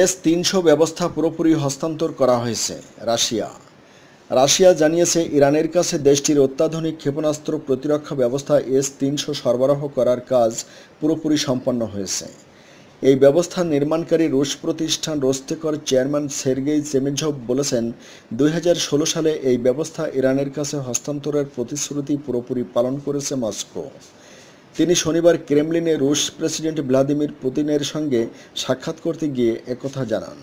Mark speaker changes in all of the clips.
Speaker 1: S তিনশো ব্যবস্থা পুরোপুরি হস্তান্তর করা হয়েছে, রাশিয়া। রাশিয়া জানিয়েছে, ইরানের কাছে দেশটির অত্যাধুনিক ক্ষেপণাস্ত্র প্রতিরক্ষা ব্যবস্থা এস তিনশো সরবরাহ করার কাজ পুরোপুরি সম্পন্ন হয়েছে। এই ব্যবস্থা নির্মাণকারী রুশ প্রতিষ্ঠান রোস্তেকর চেয়ারম্যান সের্গেই চেমেঝভ বলেছেন, দুই হাজার ষোলো সালে এই ব্যবস্থা ইরানের কাছে হস্তান্তরের প্রতিশ্রুতি পুরোপুরি পালন করেছে মস্কো। তিনি শনিবার ক্রেমলিনে রুশ প্রেসিডেন্ট ভ্লাদিমির পুতিনের সঙ্গে সাক্ষাৎ করতে গিয়ে একথা জানান।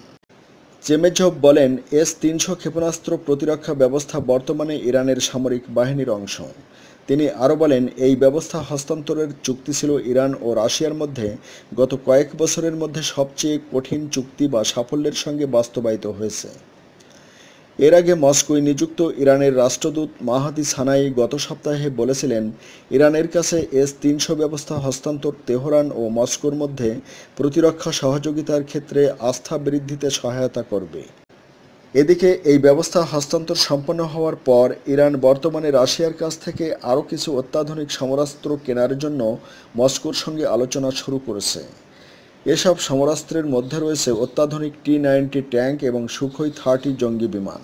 Speaker 1: চেমেঝভ বলেন, এস তিনশো ক্ষেপণাস্ত্র প্রতিরক্ষা ব্যবস্থা বর্তমানে ইরানের সামরিক বাহিনীর অংশ। তিনি আরও বলেন, এই ব্যবস্থা হস্তান্তরের চুক্তি ছিল ইরান ও রাশিয়ার মধ্যে। গত কয়েক বছরের মধ্যে সবচেয়ে কঠিন চুক্তি বা সাফল্যের সঙ্গে বাস্তবায়িত হয়েছে। এর আগে মস্কোয় নিযুক্ত ইরানের রাষ্ট্রদূত মাহাদি সানাই গত সপ্তাহে বলেছিলেন, ইরানের কাছে এস তিনশো ব্যবস্থা হস্তান্তর তেহরান ও মস্কোর মধ্যে প্রতিরক্ষা সহযোগিতার ক্ষেত্রে আস্থা বৃদ্ধিতে সহায়তা করবে। এদিকে এই ব্যবস্থা হস্তান্তর সম্পন্ন হওয়ার পর ইরান বর্তমানে রাশিয়ার কাছ থেকে আরও কিছু অত্যাধুনিক সমরাস্ত্র কেনার জন্য মস্কোর সঙ্গে আলোচনা শুরু করেছে। এসব সমরাস্ত্রের মধ্যে রয়েছে অত্যাধুনিক টি নাইনটি ট্যাঙ্ক এবং সুখই থার্টি জঙ্গি বিমান।